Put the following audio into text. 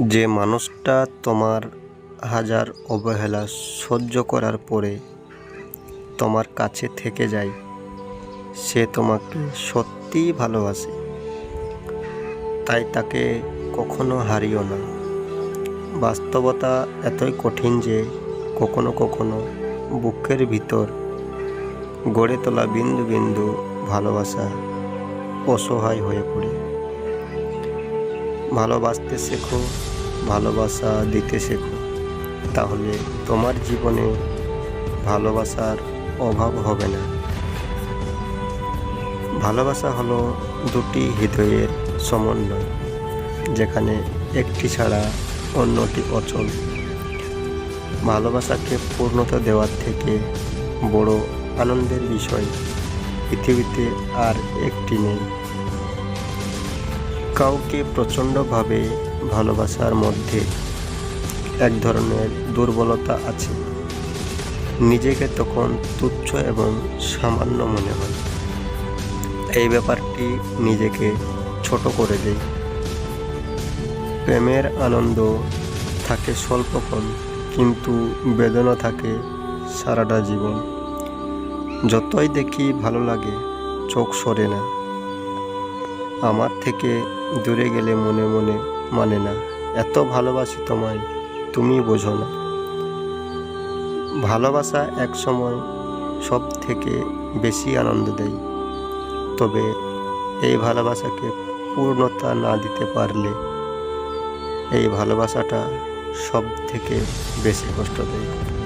যে মানুষটা তোমার হাজার অবহেলা সহ্য করার পরে তোমার কাছে থেকে যায়, সে তোমাকে সত্যিই ভালোবাসে। তাই তাকে কখনো হারিও না। বাস্তবতা এতই কঠিন যে কখনো কখনো বুকের ভিতর গড়ে তোলা বিন্দু বিন্দু ভালোবাসা অসহায় হয়ে পড়ে। ভালোবাসতে শেখো, ভালোবাসা দিতে শেখো। তাহলে তোমার জীবনে ভালোবাসার অভাব হবে না। ভালোবাসা হলো দুটি হৃদয়ের সমন্বয়, যেখানে একটি ছাড়া অন্যটি অচল। ভালোবাসাকে পূর্ণতা দেওয়ার থেকে বড় আনন্দের বিষয় পৃথিবীতে আর একটি নেই। কাউকে প্রচণ্ডভাবে ভালোবাসার মধ্যে এক ধরনের দুর্বলতা আছে। নিজেকে তখন তুচ্ছ এবং সামান্য মনে হয়। এই ব্যাপারটি নিজেকে ছোট করে দেয়। প্রেমের আনন্দ থাকে স্বল্পক্ষণ, কিন্তু বেদনা থাকে সারাটা জীবন। যতই দেখি ভালো লাগে, চোখ সরে না। আমার থেকে দূরে গেলে মনে মনে মানে না। এত ভালোবাসি তোমায় তুমি বোঝো না। ভালোবাসা এক সময় সব থেকে বেশি আনন্দ দেয়। তবে এই ভালোবাসাকে পূর্ণতা না দিতে পারলে এই ভালোবাসাটা সব থেকে বেশি কষ্ট দেয়।